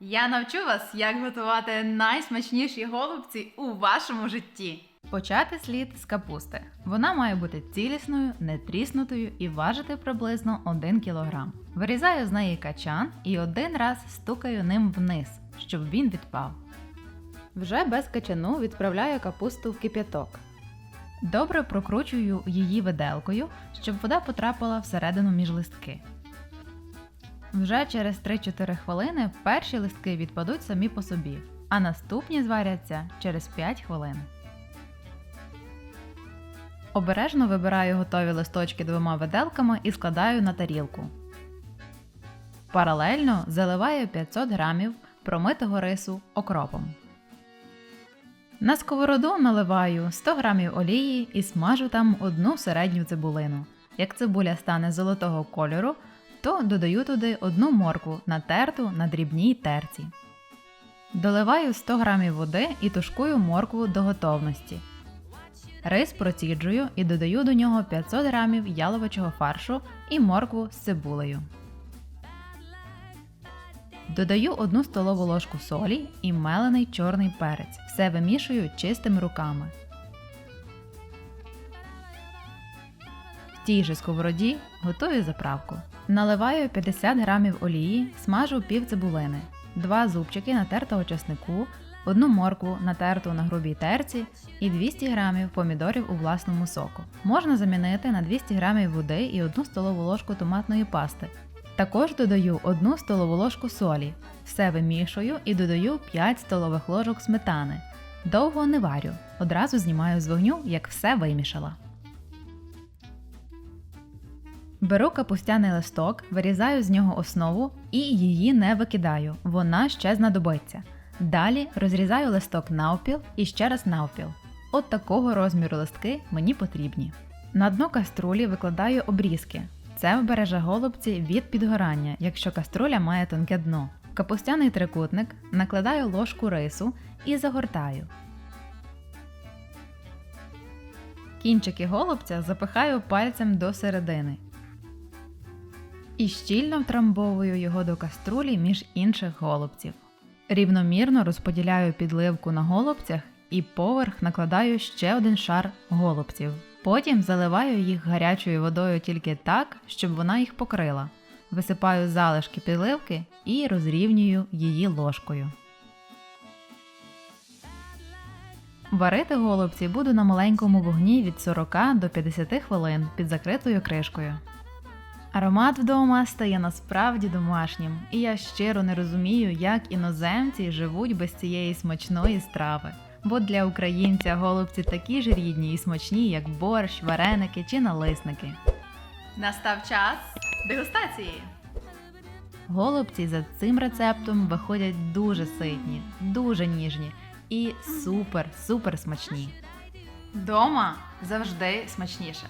Я навчу вас, як готувати найсмачніші голубці у вашому житті. Почати слід з капусти. Вона має бути цілісною, не тріснутою і важити приблизно 1 кг. Вирізаю з неї качан і один раз стукаю ним вниз, щоб він відпав. Вже без качану відправляю капусту в кип'яток. Добре прокручую її виделкою, щоб вода потрапила всередину між листки. Вже через 3-4 хвилини перші листки відпадуть самі по собі, а наступні зваряться через 5 хвилин. Обережно вибираю готові листочки двома виделками і складаю на тарілку. Паралельно заливаю 500 г промитого рису окропом. На сковороду наливаю 100 г олії і смажу там одну середню цибулину. Як цибуля стане золотого кольору, то додаю туди одну моркву, натерту на дрібній терці. Доливаю 100 г води і тушкую моркву до готовності. Рис проціджую і додаю до нього 500 г яловичого фаршу і моркву з цибулею. Додаю 1 столову ложку солі і мелений чорний перець. Все вимішую чистими руками. Тій же сковороді готую заправку. Наливаю 50 г олії, смажу пів цибулини, 2 зубчики натертого чеснику, одну моркву натерту на грубій терці і 200 г помідорів у власному соку. Можна замінити на 200 г води і 1 столову ложку томатної пасти. Також додаю 1 столову ложку солі. Все вимішую і додаю 5 столових ложок сметани. Довго не варю, одразу знімаю з вогню, як все вимішала. Беру капустяний листок, вирізаю з нього основу і її не викидаю, вона ще знадобиться. Далі розрізаю листок навпіл і ще раз навпіл. От такого розміру листки мені потрібні. На дно каструлі викладаю обрізки. Це вбереже голубці від підгорання, якщо каструля має тонке дно. Капустяний трикутник накладаю ложку рису і загортаю. Кінчики голубця запихаю пальцем до середини. І щільно втрамбовую його до каструлі між інших голубців. Рівномірно розподіляю підливку на голубцях і поверх накладаю ще один шар голубців. Потім заливаю їх гарячою водою тільки так, щоб вона їх покрила. Висипаю залишки підливки і розрівнюю її ложкою. Варити голубці буду на маленькому вогні від 40 до 50 хвилин під закритою кришкою. Аромат вдома стає насправді домашнім, і я щиро не розумію, як іноземці живуть без цієї смачної страви. Бо для українця голубці такі ж рідні і смачні, як борщ, вареники чи налисники. Настав час дегустації. Голубці за цим рецептом виходять дуже ситні, дуже ніжні і супер-супер смачні. Дома завжди смачніше.